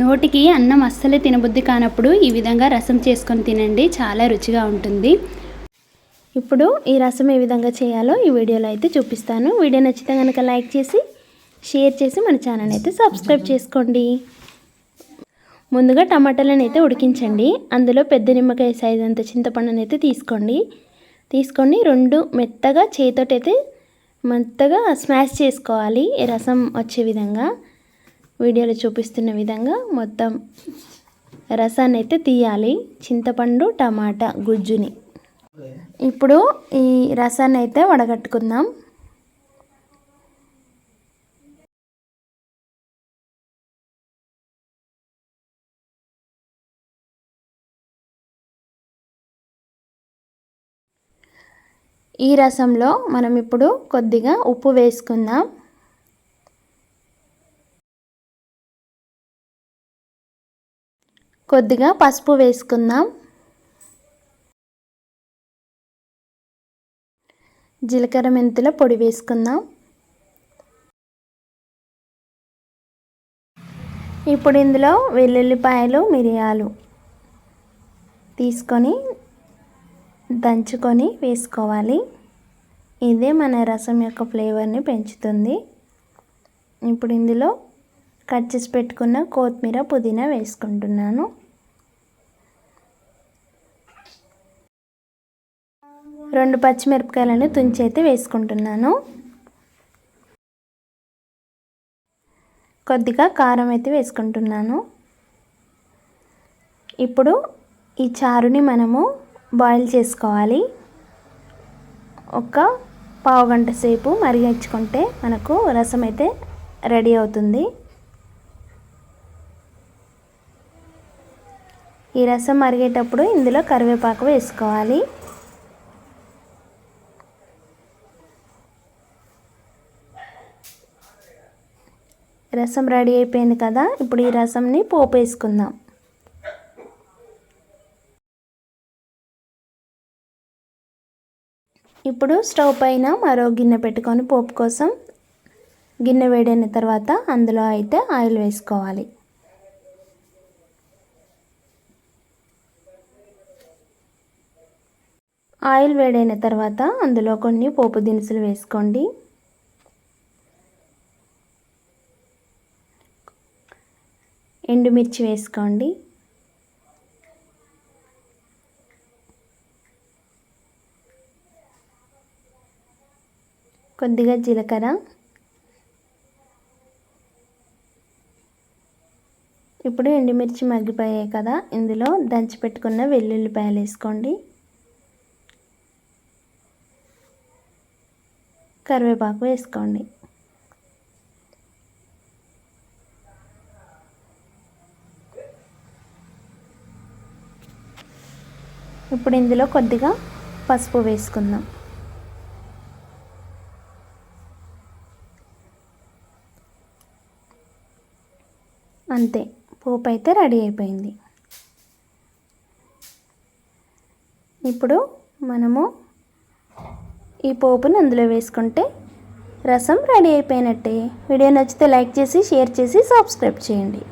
నోటికి అన్నం అస్సలే తినబుద్ధి కానప్పుడు ఈ విధంగా రసం చేసుకొని తినండి. చాలా రుచిగా ఉంటుంది. ఇప్పుడు ఈ రసం ఏ విధంగా చేయాలో ఈ వీడియోలో అయితే చూపిస్తాను. వీడియో నచ్చితే కనుక లైక్ చేసి షేర్ చేసి మన ఛానల్ అయితే సబ్స్క్రైబ్ చేసుకోండి. ముందుగా టమాటాలను అయితే ఉడికించండి. అందులో పెద్ద నిమ్మకాయ సైజ్ అంత చింతపండుని అయితే తీసుకోండి. తీసుకొని రెండు మెత్తగా చేతితోటి అయితే మెత్తగా స్మాష్ చేసుకోవాలి. ఈ రసం వచ్చే విధంగా. వీడియోలో చూపిస్తున్న విధంగా మొత్తం రసాన్ని అయితే తీయాలి. చింతపండు టమాటా గుజ్జుని. ఇప్పుడు ఈ రసాన్ని అయితే వడగట్టుకుందాం. ఈ రసంలో మనం ఇప్పుడు కొద్దిగా ఉప్పు వేసుకుందాం. కొద్దిగా పసుపు వేసుకుందాం. జీలకర్ర మెంతుల పొడి వేసుకుందాం. ఇప్పుడు ఇందులో వెల్లుల్లిపాయలు మిరియాలు తీసుకొని దంచుకొని వేసుకోవాలి. ఇదే మన రసం యొక్క ఫ్లేవర్ని పెంచుతుంది. ఇప్పుడు ఇందులో కట్ చేసి పెట్టుకున్న కొత్తిమీర పుదీనా వేసుకుంటున్నాను. రెండు పచ్చిమిరపకాయలను తుంచి అయితే వేసుకుంటున్నాను. కొద్దిగా కారం అయితే వేసుకుంటున్నాను. ఇప్పుడు ఈ చారుని మనము బాయిల్ చేసుకోవాలి. ఒక పావు గంట సేపు మరిగించుకుంటే మనకు రసం అయితే రెడీ అవుతుంది. ఈ రసం మరిగేటప్పుడు ఇందులో కరివేపాకు వేసుకోవాలి. రసం రెడీ అయిపోయింది కదా ఇప్పుడు ఈ రసంని పోపు వేసుకుందాం ఇప్పుడు స్టవ్ పైన మరో గిన్నె పెట్టుకొని పోపు కోసం గిన్నె వేడైన తర్వాత అందులో అయితే ఆయిల్ వేసుకోవాలి. ఆయిల్ వేడైన తర్వాత అందులో కొన్ని పోపు దినుసులు వేసుకోండి. ఎండుమిర్చి వేసుకోండి. కొద్దిగా జీలకర్ర. ఇప్పుడు ఎండుమిర్చి మగ్గిపోయాయి కదా ఇందులో దంచి పెట్టుకున్న వెల్లుల్లిపాయలు వేసుకోండి. కరివేపాకు వేసుకోండి. ఇప్పుడు ఇందులో కొద్దిగా పసుపు వేసుకుందాం. అంతే పోపు అయితే రెడీ అయిపోయింది. ఇప్పుడు మనము ఈ పోపును అందులో వేసుకుంటే రసం రెడీ అయిపోయినట్టే. వీడియో నచ్చితే లైక్ చేసి షేర్ చేసి సబ్స్క్రైబ్ చేయండి.